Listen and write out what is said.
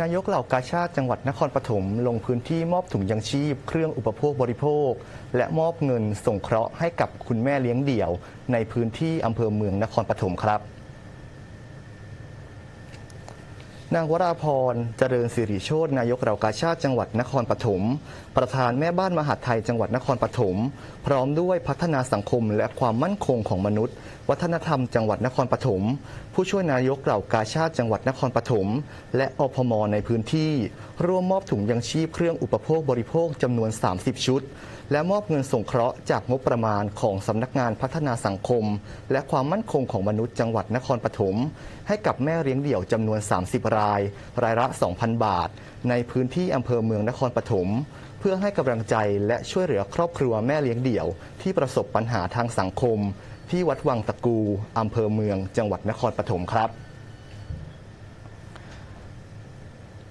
นายกเหล่ากาชาติจังหวัดนครปฐมลงพื้นที่มอบถุงยังชีพ เครื่องอุปโภคบริโภค และมอบเงินส่งเคราะห์ให้กับคุณแม่เลี้ยงเดี่ยว ในพื้นที่อำเภอเมืองนครปฐมครับ นางวราพรเจริญสิริโชตนายกเหล่ากาชาติจังหวัดนครปฐม ประธานแม่บ้านมหาดไทยจังหวัดนครปฐม พร้อมด้วยพัฒนาสังคมและความมั่นคงของมนุษย์ วัฒนธรรมจังหวัดนครปฐม ผู้ช่วยนายกเหล่ากาชาติจังหวัดนครปฐม และอพมในพื้นที่ ร่วมมอบถุงยังชีพเครื่องอุปโภคบริโภคจำนวน 30 ชุด และมอบเงินสงเคราะห์จากงบประมาณของสำนักงานพัฒนาสังคม และความมั่นคงของมนุษย์จังหวัดนครปฐมให้กับแม่เลี้ยงเดี่ยวจำนวน 30 ราย รายละ 2,000 บาท ในพื้นที่อำเภอเมืองนครปฐมเพื่อให้กำลังใจและช่วยเหลือครอบครัวแม่เลี้ยงเดี่ยว ที่ประสบปัญหาทางสังคม ที่วัดวังตะกูอำเภอเมืองจังหวัดนครปฐมครับ